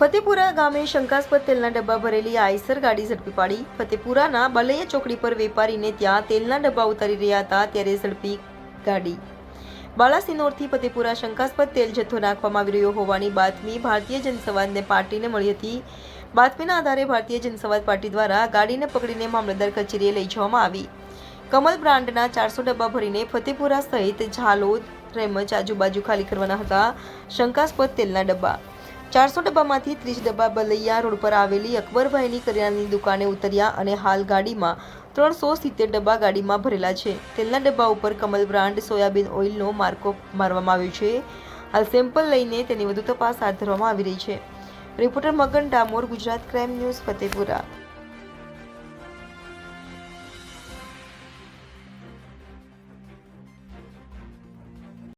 ફતેપુરા ગામે શંકાસ્પદ તેલના ડબ્બા ભરેલી આઈસર ગાડી ઝડપી પાડી. ફતેપુરાના બલૈયા ચોકડી પર વેપારીને ત્યાં તેલના ડબ્બા ઉતારી રહ્યા હતા ત્યારે ઝડપી ગાડી. બાલાસિનોરથી ફતેપુરા શંકાસ્પદ તેલ જથ્થો નાખવામાં આવી રહ્યો હોવાની બાતમી ભારતીય જનસંવાદને પાર્ટીને મળી હતી. બાતમીના આધારે ભારતીય જનસંવાદ પાર્ટી દ્વારા ગાડીને પકડીને મામલતદાર કચેરીએ લઈ જવામાં આવી. કમલ બ્રાન્ડના ચારસો ડબ્બા ભરીને ફતેપુરા સહિત ઝાલોદ તેમજ આજુબાજુ ખાલી કરવાના હતા શંકાસ્પદ તેલના ડબ્બા. ચારસો ડબ્બામાંથી ત્રીસ ડબ્બા બલૈયા રોડ પર આવેલી અકબરભાઈની કરિયાણાની દુકાને ઉતર્યા અને હાલ ગાડીમાં ત્રણસો સિત્તેર ડબ્બા ગાડીમાં ભરેલા છે. તેલના ડબ્બા ઉપર કમલ બ્રાન્ડ સોયાબીન ઓઇલનો માર્કો મારવામાં આવ્યો છે. હાલ સેમ્પલ લઈને તેની વધુ તપાસ હાથ ધરવામાં આવી રહી છે. Reporter Magan Damor, Gujarat crime news, Fatepura.